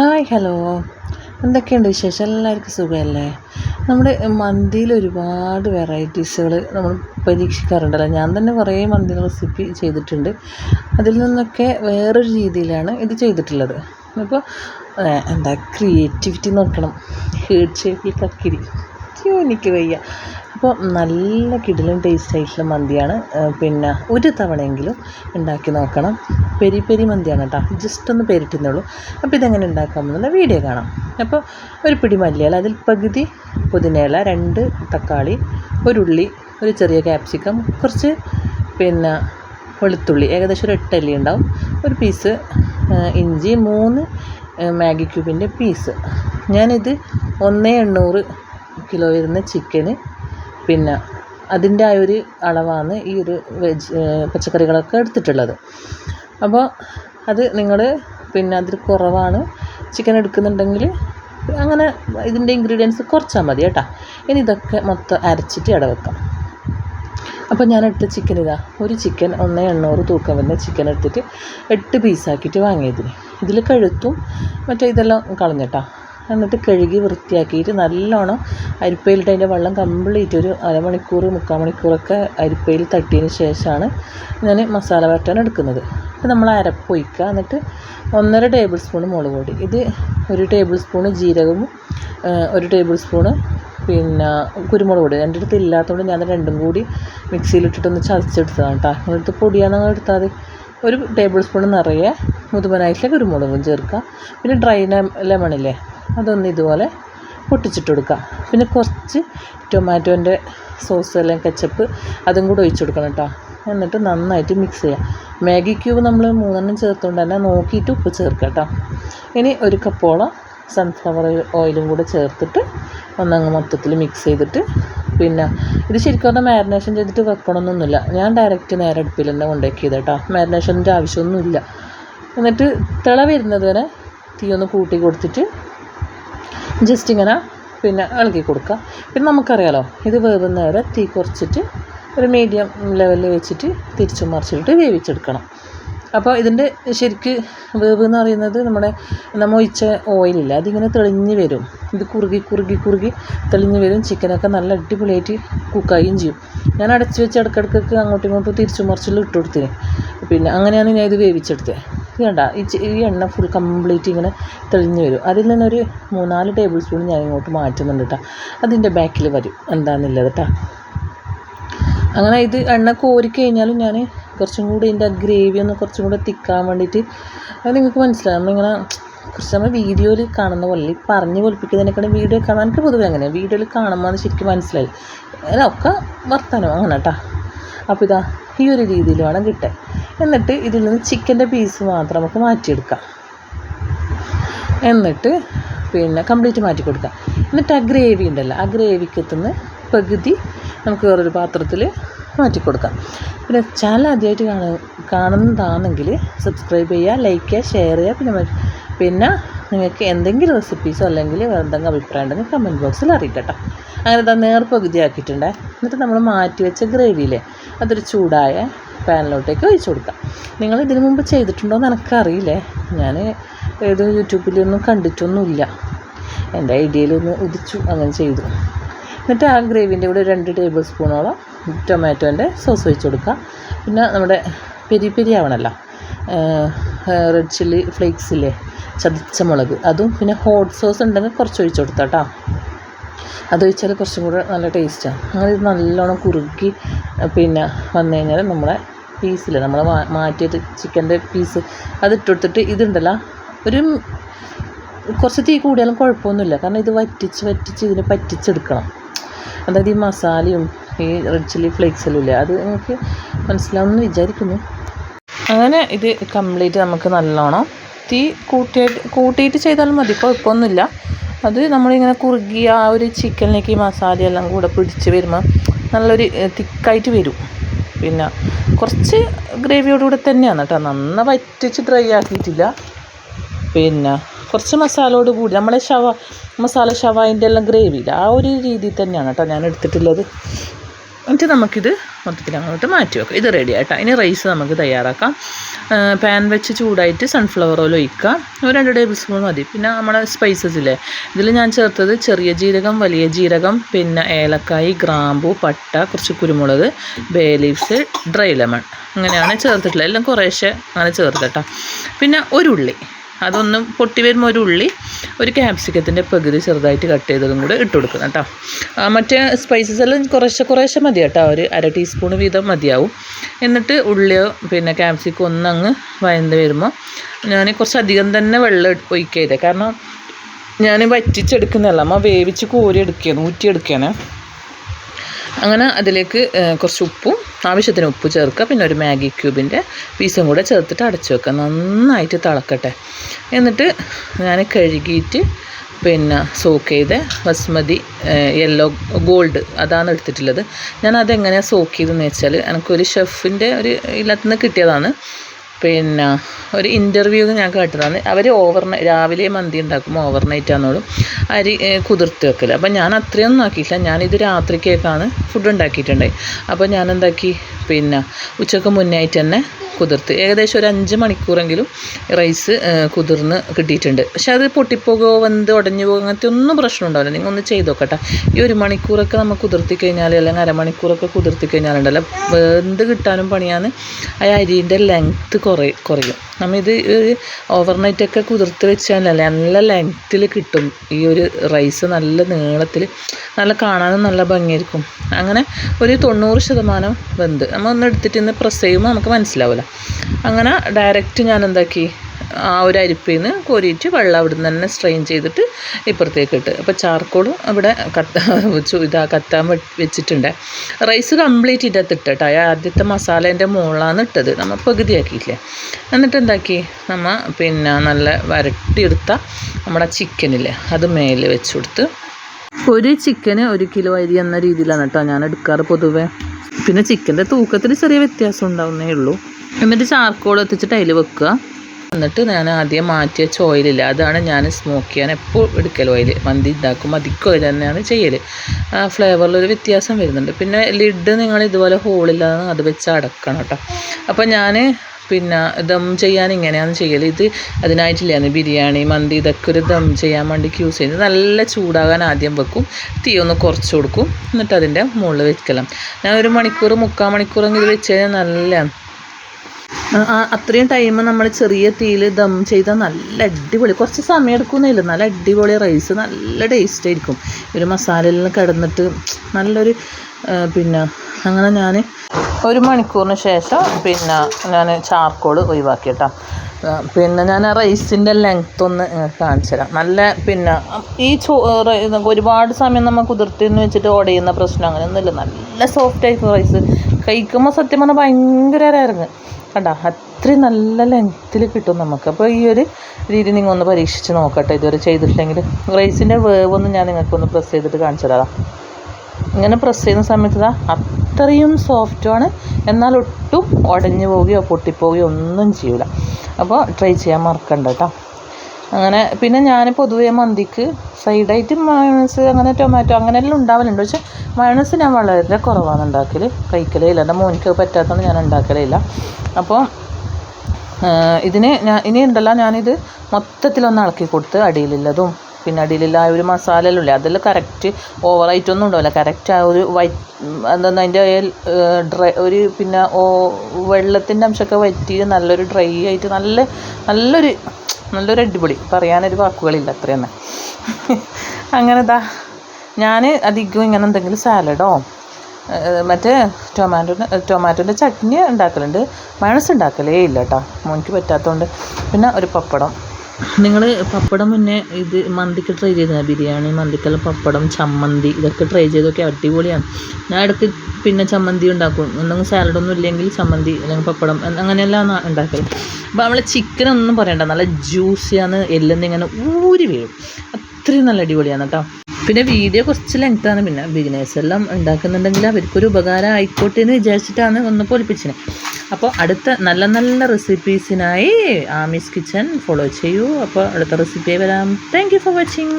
Hi hello എന്തൊക്കെയുണ്ട് വിശേഷം? എല്ലാവർക്കും സുഖമല്ലേ? നമ്മുടെ മന്തിയിൽ ഒരുപാട് വെറൈറ്റീസുകൾ നമ്മൾ പരീക്ഷിക്കാറുണ്ടല്ലോ. ഞാൻ തന്നെ കുറേ മന്തി റെസിപ്പി ചെയ്തിട്ടുണ്ട്. അതിൽ നിന്നൊക്കെ വേറൊരു രീതിയിലാണ് ഇത് ചെയ്തിട്ടുള്ളത്. അപ്പോൾ എന്താ ക്രിയേറ്റിവിറ്റി നോക്കണം. ഹേർട്ട് ഷേപ്പിൽ കക്കിരി. എനിക്ക് വയ്യ. അപ്പോൾ നല്ല കിടിലൻ ടേസ്റ്റ് ആയിട്ടുള്ള മന്തിയാണ് പിന്നെ ഒരു തവണയെങ്കിലും ഉണ്ടാക്കി നോക്കണം. പെരി പെരി മന്തിയാണ് കേട്ടോ ജസ്റ്റ് ഒന്ന് പേരിട്ടുന്നുള്ളൂ അപ്പോൾ ഇതെങ്ങനെ ഉണ്ടാക്കാമെന്നുള്ള വീഡിയോ കാണാം. അപ്പോൾ ഒരു പിടി മല്ലിയില അതിൽ പകുതി പുതിനയില രണ്ട് തക്കാളി ഒരു ഉള്ളി ഒരു ചെറിയ ക്യാപ്സിക്കം കുറച്ച് പിന്നെ വെളുത്തുള്ളി ഏകദേശം ഒരു എട്ടല്ലി ഉണ്ടാവും. ഒരു പീസ് ഇഞ്ചി മൂന്ന് മാഗി ക്യൂബിന്റെ പീസ് ഞാനിത് ഒന്നേ എണ്ണൂറ് കിലോ വരുന്ന ചിക്കന് പിന്നെ അതിന്റെ ആ ഒരു അളവാണ് ഈ ഒരു വെജ് പച്ചക്കറികളൊക്കെ എടുത്തിട്ടുള്ളത്. അപ്പോൾ അത് നിങ്ങൾ പിന്നെ അതിൽ കുറവാണ്. ചിക്കൻ എടുക്കുന്നുണ്ടെങ്കിൽ അങ്ങനെ ഇതിന്റെ ഇൻഗ്രീഡിയൻസ് കുറച്ചാൽ മതി കേട്ടോ. ഇനി ഇതൊക്കെ മൊത്തം അരച്ചിട്ട് ഇട വെക്കാം. അപ്പോൾ ഞാൻ എടുത്ത ചിക്കൻ ഇതാ ഒരു ചിക്കൻ ഒന്ന് എണ്ണൂറ് തൂക്കം വരുന്ന ചിക്കൻ എടുത്തിട്ട് എട്ട് പീസാക്കിയിട്ട് വാങ്ങിയതിന്. ഇതിൽ കഴുത്തും മറ്റേ ഇതെല്ലാം കളഞ്ഞിട്ടാ എന്നിട്ട് കഴുകി വൃത്തിയാക്കിയിട്ട് നല്ലോണം അരിപ്പയിലിട്ട് അതിന്റെ വെള്ളം കംപ്ലീറ്റ് ഒരു അരമണിക്കൂർ മുക്കാൽ മണിക്കൂറൊക്കെ അരിപ്പയിൽ തട്ടിയതിന് ശേഷമാണ് ഞാൻ മസാല വരട്ടാൻ എടുക്കുന്നത്. അപ്പോൾ നമ്മൾ അരപ്പ് ഒഴിക്കുക. എന്നിട്ട് ഒന്നര ടേബിൾ സ്പൂൺ മുളക് പൊടി. ഇത് ഒരു ടേബിൾ സ്പൂണ് ജീരകവും ഒരു ടേബിൾ സ്പൂണ് പിന്നെ കുരുമുളക് പൊടി. എന്റെ അടുത്ത് ഇല്ലാത്തതുകൊണ്ട് ഞാൻ രണ്ടും കൂടി മിക്സിയിലിട്ടിട്ടൊന്ന് ചതച്ചെടുത്തതാണ് കേട്ടോ. നിങ്ങളടുത്ത് പൊടിയാണെന്ന് എടുത്താൽ ഒരു ടേബിൾ സ്പൂൺ നിറയെ മുതുമനായിട്ടുള്ള കുരുമുളകും ചേർക്കുക. പിന്നെ ഡ്രൈ ലെമണില്ലേ അതൊന്ന് ഇതുപോലെ പൊട്ടിച്ചിട്ട് കൊടുക്കുക. പിന്നെ കുറച്ച് ടൊമാറ്റോന്റെ സോസ് അല്ലെങ്കിൽ കെച്ചപ്പ് അതും കൂടെ ഒഴിച്ച് കൊടുക്കണം കേട്ടോ. എന്നിട്ട് നന്നായിട്ട് മിക്സ് ചെയ്യുക. മാഗി ക്യൂബ് നമ്മൾ മൂന്നെണ്ണം ചേർത്തുകൊണ്ട് തന്നെ നോക്കിയിട്ട് ഉപ്പ് ചേർക്കുക കേട്ടോ. ഇനി ഒരു കപ്പോളം സൺഫ്ലവർ ഓയിലും കൂടെ ചേർത്തിട്ട് ഒന്നങ്ങ് മൊത്തത്തിൽ മിക്സ് ചെയ്തിട്ട് പിന്നെ ഇത് ശരിക്കും പറഞ്ഞാൽ മാരിനേഷൻ ചെയ്തിട്ട് വെക്കണമെന്നൊന്നുമില്ല ഞാൻ ഡയറക്റ്റ് നേരെ അടുപ്പിൽ തന്നെ കൊണ്ടാക്കിയത് കേട്ടോ. മാരിനേഷന്റെ ആവശ്യമൊന്നുമില്ല. എന്നിട്ട് തിള വരുന്നത് വരെ തീ ഒന്ന് കൂട്ടി കൊടുത്തിട്ട് ജസ്റ്റ് ഇങ്ങനെ പിന്നെ ഇളക്കി കൊടുക്കുക. പിന്നെ നമുക്കറിയാലോ ഇത് വേവുന്ന വരെ തീ കുറച്ചിട്ട് ഒരു മീഡിയം ലെവലിൽ വെച്ചിട്ട് തിരിച്ചു മറിച്ചിട്ട് വേവിച്ചെടുക്കണം. അപ്പോൾ ഇതിന്റെ ശരിക്ക് വേവ് എന്ന് പറയുന്നത് നമ്മുടെ നമ്മൾ ഒഴിച്ച ഓയിലില്ല അതിങ്ങനെ തെളിഞ്ഞ് വരും. ഇത് കുറുകി കുറുകി കുറുകി തെളിഞ്ഞ് വരും. ചിക്കനൊക്കെ നല്ല അടിപൊളിയായിട്ട് കുക്കായും ചെയ്യും. ഞാൻ അടച്ച് വെച്ച് ഇടയ്ക്കിടയ്ക്കൊക്കെ അങ്ങോട്ടും ഇങ്ങോട്ടും തിരിച്ചു മറിച്ചിൽ ഇട്ട് കൊടുത്തിന്. പിന്നെ അങ്ങനെയാണ് ഞാൻ ഇത് വേവിച്ചെടുത്തത്. വേണ്ട ഈ ഈ എണ്ണ ഫുൾ കംപ്ലീറ്റ് ഇങ്ങനെ തെളിഞ്ഞ് വരും. അതിൽ നിന്നൊരു മൂന്നാൽ ടേബിൾ സ്പൂൺ ഞാൻ ഇങ്ങോട്ട് മാറ്റുന്നുണ്ട് കേട്ടോ അതിന്റെ ബാക്കിൽ വരും. എന്താണെന്നുള്ളത് കേട്ടോ അങ്ങനെ ഇത് എണ്ണ കോരി കഴിഞ്ഞാലും ഞാൻ കുറച്ചും കൂടി ഇതിന്റെ ഗ്രേവി ഒന്ന് കുറച്ചും കൂടെ തിക്കാൻ വേണ്ടിയിട്ട് അത് നിങ്ങൾക്ക് മനസ്സിലാവും നമ്മളിങ്ങനെ കുറച്ച് നമ്മൾ വീഡിയോയിൽ കാണുന്ന പോലെ പറഞ്ഞ് പൊലിപ്പിക്കുന്നതിനേക്കാളും വീഡിയോ കാണാൻ എനിക്ക് പൊതുവെ അങ്ങനെ വീഡിയോയിൽ കാണുമ്പോൾ ശരിക്കും മനസ്സിലായി. ഒക്കെ വർത്തനം അങ്ങനെ കേട്ടോ അപ്പോൾ ഇതാ ഈ ഒരു രീതിയിൽ വേണം കിട്ടാൻ. എന്നിട്ട് ഇതിൽ നിന്ന് ചിക്കന്റെ പീസ് മാത്രം നമുക്ക് മാറ്റിയെടുക്കാം. എന്നിട്ട് പിന്നെ കംപ്ലീറ്റ് മാറ്റി കൊടുക്കാം. എന്നിട്ട് ആ ഗ്രേവി ഉണ്ടല്ലോ ആ ഗ്രേവിക്കത്തുനിന്ന് പകുതി നമുക്ക് വേറൊരു പാത്രത്തിൽ മാറ്റി കൊടുക്കാം പിന്നെ ചാനൽ ആദ്യമായിട്ട് കാണ കാണുന്നതാണെങ്കിൽ സബ്സ്ക്രൈബ് ചെയ്യുക ലൈക്ക് ചെയ്യുക ഷെയർ ചെയ്യുക പിന്നെ പിന്നെ നിങ്ങൾക്ക് എന്തെങ്കിലും റെസിപ്പീസോ അല്ലെങ്കിൽ എന്തെങ്കിലും അഭിപ്രായം ഉണ്ടെങ്കിൽ കമന്റ് ബോക്സിൽ അറിയിക്കട്ടോ. അങ്ങനെ ഇതാ നേർ പകുതിയാക്കിയിട്ടുണ്ട് എന്നിട്ട് നമ്മൾ മാറ്റി വെച്ച ഗ്രേവിയിലെ അതൊരു ചൂടായ പാനിലോട്ടേക്ക് ഒഴിച്ചു കൊടുക്കാം. നിങ്ങൾ ഇതിനു മുമ്പ് ചെയ്തിട്ടുണ്ടോ എന്ന് എനിക്കറിയില്ലേ. ഞാൻ ഏത് യൂട്യൂബിലൊന്നും കണ്ടിട്ടൊന്നുമില്ല. എന്റെ ഐഡിയയിലൊന്ന് ഉദിച്ചു അങ്ങനെ ചെയ്തു. എന്നിട്ട് ആ ഗ്രേവിന്റെ കൂടെ രണ്ട് ടേബിൾ സ്പൂണോളം ടൊമാറ്റോന്റെ സോസ് ഒഴിച്ച് കൊടുക്കുക. പിന്നെ നമ്മുടെ പെരി പെരി ആവണമല്ലോ റെഡ് ചില്ലി ഫ്ലേക്സ് ഇല്ലേ ചതച്ച മുളക്. അതും പിന്നെ ഹോട്ട് സോസ് ഉണ്ടെങ്കിൽ കുറച്ച് ഒഴിച്ച് കൊടുത്താൽ കേട്ടോ അത് ഒഴിച്ചാൽ കുറച്ചും കൂടെ നല്ല ടേസ്റ്റാണ് അങ്ങനെ ഇത് നല്ലോണം കുറുക്കി പിന്നെ വന്നു കഴിഞ്ഞാൽ നമ്മളെ പീസിൽ നമ്മൾ മാറ്റിയിട്ട് ചിക്കന്റെ പീസ് അത് ഇട്ടുകൊടുത്തിട്ട് ഇതുണ്ടല്ലോ. ഒരു കുറച്ച് തീ കൂടിയാലും കുഴപ്പമൊന്നുമില്ല. കാരണം ഇത് വറ്റിച്ച് വറ്റിച്ച് ഇതിനെ പറ്റിച്ചെടുക്കണം. അതായത് ഈ മസാലയും ഈ റെഡ് ചില്ലി ഫ്ലേക്സെല്ലാം ഇല്ലേ അത് നമുക്ക് മനസ്സിലാവുമെന്ന് വിചാരിക്കുന്നു. അങ്ങനെ ഇത് കംപ്ലീറ്റ് നമുക്ക് നല്ലോണം തീ കൂട്ടിയിട്ട് കൂട്ടിയിട്ട് ചെയ്താലും മതി കുഴപ്പമൊന്നുമില്ല. അത് നമ്മളിങ്ങനെ കുറുകിയ ആ ഒരു ചിക്കനിലേക്ക് ഈ മസാലയെല്ലാം കൂടെ പിടിച്ച് വരുമ്പോൾ നല്ലൊരു തിക്കായിട്ട് വരും. പിന്നെ കുറച്ച് ഗ്രേവിയോടുകൂടെ തന്നെയാണ് കേട്ടോ നന്ന വറ്റിച്ച് ഡ്രൈ ആക്കിയിട്ടില്ല. പിന്നെ കുറച്ച് മസാലയോട് കൂടി നമ്മളെ ഷവ മസാല ഷവായിന്റെ എല്ലാം ഗ്രേവിയില്ല ആ ഒരു രീതിയിൽ തന്നെയാണ് കേട്ടോ ഞാൻ എടുത്തിട്ടുള്ളത്. എന്നിട്ട് നമുക്കിത് മൊത്തത്തിൽ അങ്ങോട്ട് മാറ്റി വെക്കാം. ഇത് റെഡി ആയിട്ടോ. ഇനി റൈസ് നമുക്ക് തയ്യാറാക്കാം. പാൻ വെച്ച് ചൂടായിട്ട് സൺഫ്ലവർ ഓയിൽ ഒഴിക്കാം ഒരു രണ്ട് ടേബിൾ സ്പൂൺ മതി. പിന്നെ നമ്മുടെ സ്പൈസസ് ഇല്ലേ? ഇതിൽ ഞാൻ ചേർത്തത് ചെറിയ ജീരകം വലിയ ജീരകം പിന്നെ ഏലക്കായി ഗ്രാമ്പു പട്ട കുറച്ച് കുരുമുളക് ബേ ലീവ്സ് ഡ്രൈ ലെമൺ അങ്ങനെയാണ് ചേർത്തിട്ടുള്ളത്. എല്ലാം കുറേശ്ശെ അങ്ങനെ ചേർത്തിട്ടാ പിന്നെ ഒരു ഉള്ളി. അതൊന്നും പൊട്ടി വരുമ്പോൾ ഒരു ഉള്ളി ഒരു ക്യാപ്സിക്കത്തിന്റെ പകുതി ചെറുതായിട്ട് കട്ട് ചെയ്തതും കൂടെ ഇട്ട് കൊടുക്കണം കേട്ടോ. മറ്റേ സ്പൈസസ് എല്ലാം കുറേശ്ശെ കുറേശ്ശെ മതി കേട്ടോ ഒരു അര ടീസ്പൂൺ വീതം മതിയാവും. എന്നിട്ട് ഉള്ളിയോ പിന്നെ ക്യാപ്സിക്കം ഒന്നങ്ങ് വയന്ന് വരുമ്പോൾ ഞാൻ കുറച്ചധികം തന്നെ വെള്ളം ഒഴിക്കുക ചെയ്തത് കാരണം ഞാൻ വറ്റിച്ചെടുക്കുന്നതല്ല. അമ്മ വേവിച്ച് കോരി എടുക്കുകയാണ് ഊറ്റിയെടുക്കുകയാണ് അങ്ങനെ അതിലേക്ക് കുറച്ച് ഉപ്പും ആവശ്യത്തിന് ഉപ്പ് ചേർക്കുക. പിന്നെ ഒരു മാഗി ക്യൂബിന്റെ പീസും കൂടെ ചേർത്തിട്ട് അടച്ചു വെക്കുക. നന്നായിട്ട് തിളക്കട്ടെ. എന്നിട്ട് ഞാൻ കഴുകിയിട്ട് പിന്നെ സോക്ക് ചെയ്ത ബസ്മതി യെല്ലോ ഗോൾഡ് അതാണ് എടുത്തിട്ടുള്ളത്. ഞാൻ അതെങ്ങനെയാണ് സോക്ക് ചെയ്തതെന്ന് വെച്ചാൽ എനിക്കൊരു ഷെഫിന്റെ ഒരു ഇതിനകത്ത് നിന്ന് കിട്ടിയതാണ്. പിന്നെ ഒരു ഇന്റർവ്യൂ ഞാൻ കേട്ടതാണ് അവർ ഓവർ രാവിലെ മന്തി ഉണ്ടാക്കുമ്പോൾ ഓവർ നൈറ്റ് ആണെന്നോളും അരി കുതിർത്ത് വെക്കൽ അപ്പം ഞാൻ അത്രയൊന്നും ആക്കിയില്ല ഞാനിത് രാത്രിക്കേക്കാണ് ഫുഡ് ഉണ്ടാക്കിയിട്ടുണ്ടായി. അപ്പോൾ ഞാൻ എന്താക്കി പിന്നെ ഉച്ചയ്ക്ക് മുന്നേ ആയിട്ട് തന്നെ കുതിർത്ത്. ഏകദേശം ഒരു അഞ്ച് മണിക്കൂറെങ്കിലും റൈസ് കുതിർന്ന് കിട്ടിയിട്ടുണ്ട്. പക്ഷേ അത് പൊട്ടിപ്പോകോ വെന്ത് ഉടഞ്ഞു പോകുക അങ്ങനത്തെ ഒന്നും പ്രശ്നം ഉണ്ടാവില്ല. നിങ്ങൾ ഒന്ന് ചെയ്ത് നോക്കട്ടെ. ഈ ഒരു മണിക്കൂറൊക്കെ നമ്മൾ കുതിർത്തി കഴിഞ്ഞാൽ അല്ലെങ്കിൽ അരമണിക്കൂറൊക്കെ കുതിർത്തി കഴിഞ്ഞാലുണ്ടല്ലോ വെന്ത് കിട്ടാനും പണിയാണ്. ആ അരിന്റെ ലെങ്ത്ത് കുറയും കുറയും. നമ്മൾ ഇത് ഓവർനൈറ്റൊക്കെ കുതിർത്ത് വെച്ചാലല്ലേ നല്ല ലെങ്ത്തിൽ കിട്ടും. ഈ ഒരു റൈസ് നല്ല നീളത്തിൽ നല്ല കാണാനും നല്ല ഭംഗിയായിരിക്കും. അങ്ങനെ ഒരു തൊണ്ണൂറ് ശതമാനം വെന്ത്. നമ്മൾ ഒന്ന് എടുത്തിട്ട് ഇന്ന് പ്രസ് ചെയ്യുമ്പോൾ നമുക്ക് മനസ്സിലാവില്ല അങ്ങനെ ഡയറക്റ്റ് ഞാൻ എന്താക്കി ആ ഒരു അരിപ്പിൽ നിന്ന് കോരിയിട്ട് വെള്ളം അവിടെ നിന്ന് തന്നെ സ്ട്രെയിൻ ചെയ്തിട്ട് ഇപ്പുറത്തേക്ക് ഇട്ട് അപ്പോൾ ചാർക്കോളും അവിടെ കത്ത ഇതാ കത്താൻ വെച്ചിട്ടുണ്ട്. റൈസ് കംപ്ലീറ്റ് ഇതിനകത്ത് ഇട്ടിട്ട്. ആദ്യത്തെ മസാലേന്റെ മുകളിലാണ് ഇട്ടത്. നമ്മൾ പകുതിയാക്കിയില്ലേ? എന്നിട്ട് എന്താക്കി? നമ്മൾ പിന്നെ നല്ല വരട്ടിയെടുത്ത നമ്മുടെ ചിക്കനില്ലേ അത് മേലിൽ വെച്ച് കൊടുത്ത് ഒരു ചിക്കന് ഒരു കിലോ അരി എന്ന രീതിയിലാണ് കേട്ടോ ഞാൻ എടുക്കാറ് പൊതുവേ. പിന്നെ ചിക്കന്റെ തൂക്കത്തിൽ ചെറിയ വ്യത്യാസം ഉണ്ടാവുന്നേ ഉള്ളൂ. എന്നിട്ട് ചാർക്കോൾ എത്തിച്ചിട്ട് അതിൽ വെക്കുക. എന്നിട്ട് ഞാൻ ആദ്യം മാറ്റി വെച്ച ഓയിലില്ല അതാണ് ഞാൻ സ്മോക്ക് ചെയ്യാൻ എപ്പോൾ എടുക്കൽ ഓയിൽ മന്തി ഉണ്ടാക്കും അധികം ഓയിൽ തന്നെയാണ് ചെയ്യൽ ആ ഫ്ലേവറിലൊരു വ്യത്യാസം വരുന്നുണ്ട്. പിന്നെ ലിഡ് നിങ്ങൾ ഇതുപോലെ ഹോളില്ലാതെ അത് വെച്ച് അടക്കണം കേട്ടോ അപ്പോൾ ഞാൻ പിന്നെ ദം ചെയ്യാൻ ഇങ്ങനെയാണ് ചെയ്യൽ ഇത് അതിനായിട്ടില്ലാന്ന് ബിരിയാണി മന്തി ഇതൊക്കെ ഒരു ദം ചെയ്യാൻ വേണ്ടിക്ക് യൂസ് ചെയ്യുന്നത് നല്ല ചൂടാകാൻ ആദ്യം വെക്കും. തീ ഒന്ന് കുറച്ച് കൊടുക്കും. എന്നിട്ട് അതിന്റെ മുകളിൽ വെക്കലാം. ഞാൻ ഒരു മണിക്കൂർ മുക്കാൽ മണിക്കൂറെങ്കിലും വെച്ച് കഴിഞ്ഞാൽ നല്ല അത്രയും ടൈം നമ്മൾ ചെറിയ തീയിൽ ദം ചെയ്താൽ നല്ല അടിപൊളി. കുറച്ച് സമയം എടുക്കുന്നില്ല നല്ല അടിപൊളി റൈസ് നല്ല ടേസ്റ്റ് ആയിരിക്കും. ഒരു മസാലയിൽ കിടന്നിട്ട് നല്ലൊരു പിന്നെ അങ്ങനെ ഞാൻ ഒരു മണിക്കൂറിന് ശേഷം പിന്നെ ഞാൻ ചാർക്കോൾ ഒഴിവാക്കി കേട്ടോ പിന്നെ ഞാൻ ആ റൈസിന്റെ ലെങ്ത് ഒന്ന് കാണിച്ചു തരാം. നല്ല പിന്നെ ഈ ചോ ഒരുപാട് സമയം നമ്മൾ കുതിർത്തിന്ന് വെച്ചിട്ട് ഓടയുന്ന പ്രശ്നം അങ്ങനെയൊന്നുമില്ല. നല്ല സോഫ്റ്റ് ആയിരിക്കും റൈസ് കഴിക്കുമ്പോൾ സത്യം പറഞ്ഞാൽ ഭയങ്കര ഇറങ്ങ് കണ്ട അത്രയും നല്ല ലെങ്ത്തിൽ കിട്ടും നമുക്ക്. അപ്പോൾ ഈ ഒരു രീതി നിങ്ങൾ ഒന്ന് പരീക്ഷിച്ച് നോക്കട്ടെ. ഇതുവരെ ചെയ്തിട്ടില്ലെങ്കിൽ റൈസിന്റെ ഒന്ന് ഞാൻ നിങ്ങൾക്കൊന്ന് പ്രസ് ചെയ്തിട്ട് കാണിച്ചു തരാം. ഇങ്ങനെ പ്രസ് ചെയ്യുന്ന സമയത്ത് അത്രയും സോഫ്റ്റുമാണ് എന്നാൽ ഒട്ടും ഉടഞ്ഞു പോവുകയോ പൊട്ടിപ്പോവുകയോ ഒന്നും ചെയ്യില്ല അപ്പോൾ ട്രൈ ചെയ്യാൻ മറക്കണ്ട കേട്ടോ. അങ്ങനെ പിന്നെ ഞാൻ പൊതുവേ മന്തിക്ക് സൈഡായിട്ട് മയോണൈസ് അങ്ങനെ ടൊമാറ്റോ അങ്ങനെയെല്ലാം ഉണ്ടാവലുണ്ട്. പക്ഷേ മയോണൈസ് ഞാൻ വളരെ കുറവാണ് ഉണ്ടാക്കൽ കഴിക്കലേ ഇല്ല. എന്റെ മോനിക്ക് പറ്റാത്തതുകൊണ്ട് ഞാൻ ഉണ്ടാക്കലേ ഇല്ല. അപ്പോൾ ഇതിന് ഞാൻ ഇനി ഉണ്ടല്ലോ ഞാനിത് മൊത്തത്തിലൊന്ന് ഇളക്കി കൊടുത്ത് അടിയിലുള്ളതും പിന്നെ അടിയിലുള്ള ആ ഒരു മസാലയിലുള്ള അതെല്ലാം കറക്റ്റ് ഓവറായിട്ടൊന്നും ഉണ്ടാവില്ല. കറക്റ്റ് ആ ഒരു വൈറ്റ് എന്താ അതിന്റെ ഡ്രൈ ഒരു പിന്നെ ഓ വെള്ളത്തിന്റെ അംശമൊക്കെ വറ്റി നല്ലൊരു ഡ്രൈ ആയിട്ട് നല്ല നല്ലൊരു നല്ലൊരു അടിപൊളി. പറയാനൊരു വാക്കുകളില്ല അത്ര തന്നെ. അങ്ങനെ ഇതാ ഞാൻ അധികം ഇങ്ങനെ എന്തെങ്കിലും സാലഡോ മറ്റേ ടൊമാറ്റോ ടൊമാറ്റോന്റെ ചട്നി ഉണ്ടാക്കലുണ്ട്. മയണസ് ഉണ്ടാക്കലേ ഇല്ല കേട്ടോ മോനിക്ക് പറ്റാത്തതുകൊണ്ട് പിന്നെ ഒരു പപ്പടം. നിങ്ങൾ പപ്പടം മുന്നേ ഇത് മന്തിക്ക് ട്രൈ ചെയ്തതാണ് ബിരിയാണി മന്തിക്കല്ല പപ്പടം ചമ്മന്തി ഇതൊക്കെ ട്രൈ ചെയ്തൊക്കെ അടിപൊളിയാണ്. ഞാൻ ഇടയ്ക്ക് പിന്നെ ചമ്മന്തി ഉണ്ടാക്കും. എന്തെങ്കിലും സാലഡൊന്നും ഇല്ലെങ്കിൽ ചമ്മന്തി അല്ലെങ്കിൽ പപ്പടം അങ്ങനെയെല്ലാം ഉണ്ടാക്കൽ അപ്പോൾ ചിക്കൻ ഒന്നും പറയണ്ട. നല്ല ജ്യൂസിയാണ് എല്ലാം ഇങ്ങനെ ഊരി വീഴും. അത്രയും നല്ല അടിപൊളിയാണ് കേട്ടോ പിന്നെ വീഡിയോ കുറച്ച് ലെങ്ത്താണ് പിന്നെ ബിഗിനേഴ്സ് എല്ലാം ഉണ്ടാക്കുന്നുണ്ടെങ്കിൽ അവർക്കൊരു ഉപകാരം ആയിക്കോട്ടെ എന്ന് വിചാരിച്ചിട്ടാണ് ഒന്ന് പൊലിപ്പിച്ചത്. അപ്പോൾ അടുത്ത നല്ല നല്ല റെസിപ്പീസിനായി ആമീസ് കിച്ചൺ ഫോളോ ചെയ്യൂ. അപ്പോൾ അടുത്ത റെസിപ്പി വരാം. Thank for watching